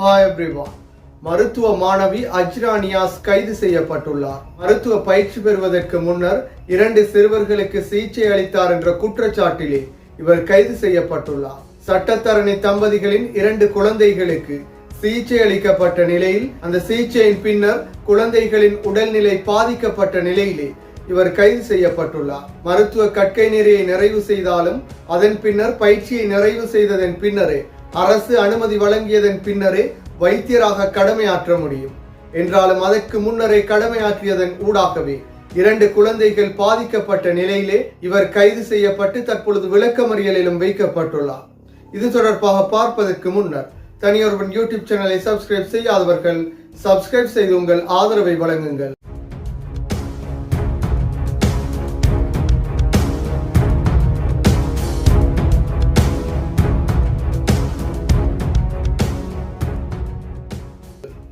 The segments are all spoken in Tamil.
ஹாய் எவ்ரிவான் மருத்துவ மாணவி அஜ்ரானியாஸ் கைது செய்யப்பட்டுள்ளார். மருத்துவ பயிற்சி பெறுவதற்கு முன்னர் இரண்டு சிறுவர்களுக்கு சிகிச்சை அளித்தார் என்ற குற்றச்சாட்டிலே இவர் கைது செய்யப்பட்டுள்ளார். சட்டத்தரணி தம்பதிகளின் இரண்டு குழந்தைகளுக்கு சிகிச்சை அளிக்கப்பட்ட நிலையில் அந்த சிகிச்சையின் பின்னர் குழந்தைகளின் உடல்நிலை பாதிக்கப்பட்ட நிலையிலே இவர் கைது செய்யப்பட்டுள்ளார். மருத்துவ கற்கை நெறியை நிறைவு செய்தாலும் அதன் பின்னர் பயிற்சியை நிறைவு செய்ததன் பின்னரே அரசு அனுமதி வழங்கியதன் பின்னரே வைத்தியராக கடமையாற்ற முடியும். என்றாலும் அதற்கு முன்னரே கடமையாற்றியதன் ஊடாகவே இரண்டு குழந்தைகள் பாதிக்கப்பட்ட நிலையிலே இவர் கைது செய்யப்பட்டு தற்பொழுது விளக்கமறியலிலும் வைக்கப்பட்டுள்ளார். இது தொடர்பாக பார்ப்பதற்கு முன்னர் தனியொருவன் யூடியூப் சேனலை சப்ஸ்கிரைப் செய்யாதவர்கள் சப்ஸ்கிரைப் செய்து உங்கள் ஆதரவை வழங்குங்கள்.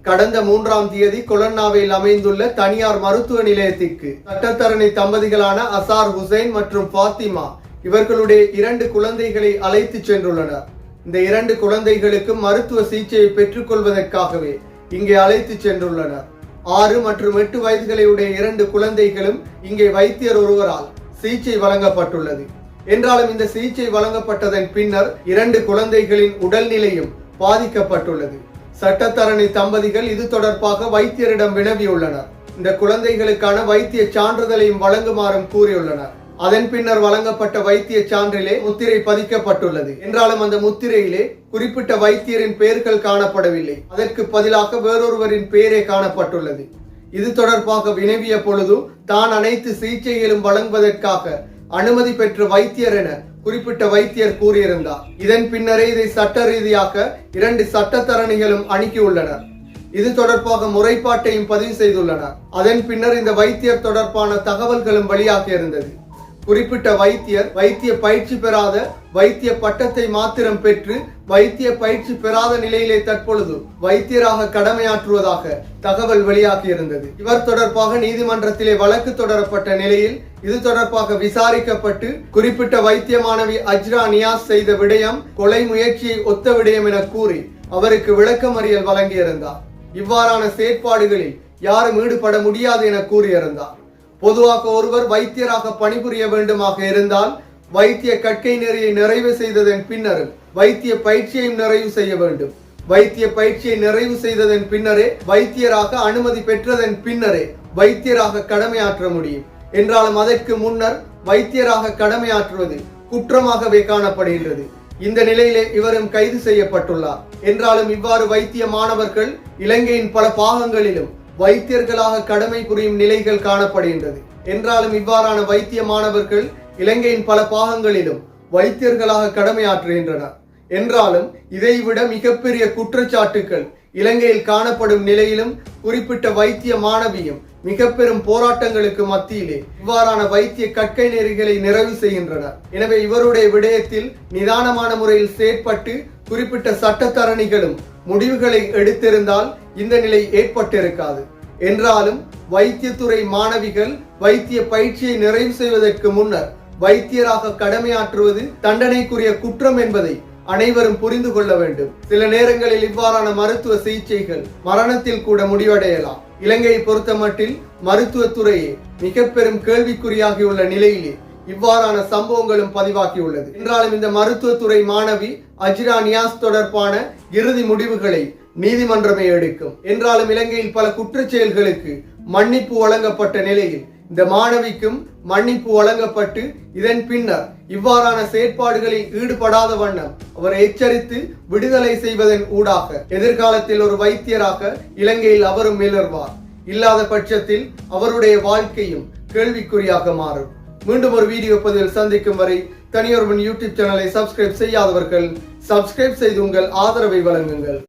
கடந்த மூன்றாம் தேதி கொலன்னாவில் அமைந்துள்ள தனியார் மருத்துவ நிலையத்திற்கு சட்டத்தரணி தம்பதிகளான அசார் ஹுசைன் மற்றும் பாத்திமா இவர்களுடைய இரண்டு குழந்தைகளை அழைத்து சென்றுள்ளனர். இந்த இரண்டு குழந்தைகளுக்கும் மருத்துவ சிகிச்சையை பெற்றுக்கொள்வதற்காகவே இங்கே அழைத்து சென்றுள்ளனர். ஆறு மற்றும் எட்டு வயதுகளை உடைய இரண்டு குழந்தைகளும் இங்கே வைத்தியர் ஒருவரால் சிகிச்சை வழங்கப்பட்டுள்ளது. என்றாலும் இந்த சிகிச்சை வழங்கப்பட்டதன் பின்னர் இரண்டு குழந்தைகளின் உடல்நிலையும் பாதிக்கப்பட்டுள்ளது. சட்டத்தரணி தம்பதிகள் இது தொடர்பாக வைத்தியரிடம் வினவியுள்ளனர். இந்த குழந்தைகளுக்கான வைத்திய சான்றிதழையும் வழங்குமாறும் கூறியுள்ளனர். அதன் பின்னர் வழங்கப்பட்ட வைத்திய சான்றிலே முத்திரை பதிக்கப்பட்டுள்ளது. என்றாலும் அந்த முத்திரையிலே குறிப்பிட்ட வைத்தியரின் பெயர்கள் காணப்படவில்லை. அதற்கு பதிலாக வேறொருவரின் பெயரே காணப்பட்டுள்ளது. இது தொடர்பாக வினவிய பொழுது தான் அனைத்து சிகிச்சைகளும் வழங்குவதற்காக அனுமதி பெற்ற வைத்தியர் என குறிப்பிட்ட வைத்தியர் கூறியிருந்தார். இதன் பின்னரே இதை சட்ட ரீதியாக இரண்டு சட்டத்தரணிகளும் அணுகியுள்ளனர். இது தொடர்பாக முறைப்பாட்டையும் பதிவு செய்துள்ளனர். அதன் பின்னர் இந்த வைத்தியர் தொடர்பான தகவல்களும் வெளியாக இருந்தது. குறிப்பிட்ட வைத்தியர் வைத்திய பயிற்சி பெறாத வைத்திய பட்டத்தை மாத்திரம் பெற்று வைத்திய பயிற்சி பெறாத நிலையிலே தற்பொழுது வைத்தியராக கடமையாற்றுவதாக தகவல் வெளியாகியிருந்தது. இவர் தொடர்பாக நீதிமன்றத்திலே வழக்கு தொடரப்பட்ட நிலையில் இது தொடர்பாக விசாரிக்கப்பட்டு குறிப்பிட்ட வைத்திய மாணவி அஜ்ரா நியாஸ் செய்த விடயம் கொலை முயற்சியை ஒத்த விடயம் என கூறி அவருக்கு விளக்கமறியல் வழங்கியிருந்தார். இவ்வாறான செயற்பாடுகளில் யாரும் ஈடுபட முடியாது என கூறியிருந்தார். பொதுவாக ஒருவர் வைத்தியராக பணிபுரிய வேண்டுமாக இருந்தால் வைத்திய கற்கை நெறியை நிறைவு செய்ததன் பின்னரும் வைத்திய பயிற்சியையும் நிறைவு செய்ய வேண்டும். வைத்திய பயிற்சியை நிறைவு செய்ததன் பின்னரே வைத்தியராக அனுமதி பெற்றதன் பின்னரே வைத்தியராக கடமையாற்ற முடியும். என்றாலும் அதற்கு முன்னர் வைத்தியராக கடமையாற்றுவது குற்றமாகவே காணப்படுகின்றது. இந்த நிலையிலே இவரும் கைது செய்யப்பட்டுள்ளார். என்றாலும் இவ்வாறு வைத்திய மாணவர்கள் இலங்கையின் பல பாகங்களிலும் வைத்தியர்களாக கடமை புரியும் நிலைகள் காணப்படுகின்றது. என்றாலும் இவ்வாறான வைத்திய மாணவர்கள் இலங்கையின் பல பாகங்களிலும் வைத்தியர்களாக கடமையாற்றுகின்றனர். என்றாலும் இதைவிட மிகப்பெரிய குற்றச்சாட்டுகள் இலங்கையில் காணப்படும் நிலையிலும் குறிப்பிட்ட வைத்திய மாணவியும் மிக பெரும் போராட்டங்களுக்கு மத்தியிலே இவ்வாறான வைத்திய கற்கை நெறிகளை நிறைவு செய்கின்றனர். எனவே இவருடைய விடயத்தில் நிதானமான முறையில் செயற்பட்டு குறிப்பிட்ட சட்டத்தரணிகளும் முடிவுகளை எடுத்திருந்தால் இந்த நிலை ஏற்பட்டிருக்காது. என்றாலும் வைத்தியத்துறை மாணவிகள் வைத்திய பயிற்சியை நிறைவு செய்வதற்கு முன்னர் வைத்தியராக கடமையாற்றுவது தண்டனைக்குரிய குற்றம் என்பதை அனைவரும் புரிந்து கொள்ள வேண்டும். சில நேரங்களில் இவ்வாறான மருத்துவ சிகிச்சைகள் மரணத்தில் கூட முடிவடையலாம். இலங்கையை பொறுத்தமட்டில் மருத்துவத்துறையே மிக பெரும் கேள்விக்குறியாகியுள்ள நிலையிலே இவ்வாறான சம்பவங்களும் பதிவாகியுள்ளது. என்றாலும் இந்த மருத்துவத்துறை மாணவி அஜிரா நியாஸ் தொடர்பான இறுதி முடிவுகளை நீதிமன்றமே எடுக்கும். என்றாலும் இலங்கையில் பல குற்றச் செயல்களுக்கு மன்னிப்பு வழங்கப்பட்ட நிலையில் இந்த மாணவிக்கும் மன்னிப்பு வழங்கப்பட்டு இதன் பின்னர் இவ்வாறான செயற்பாடுகளில் ஈடுபடாத வண்ணம் அவரை எச்சரித்து விடுதலை செய்வதன் ஊடாக எதிர்காலத்தில் ஒரு வைத்தியராக இலங்கையில் அவரும் மிளர்வார் இல்லாத பட்சத்தில் அவருடைய வாழ்க்கையும் கேள்விக்குறியாக மாறும். மீண்டும் ஒரு வீடியோ பதிவில் சந்திக்கும் வரை தனியொருவன் யூடியூப் சேனலை சப்ஸ்கிரைப் செய்யாதவர்கள் சப்ஸ்கிரைப் செய்து உங்கள் ஆதரவை வழங்குங்கள்.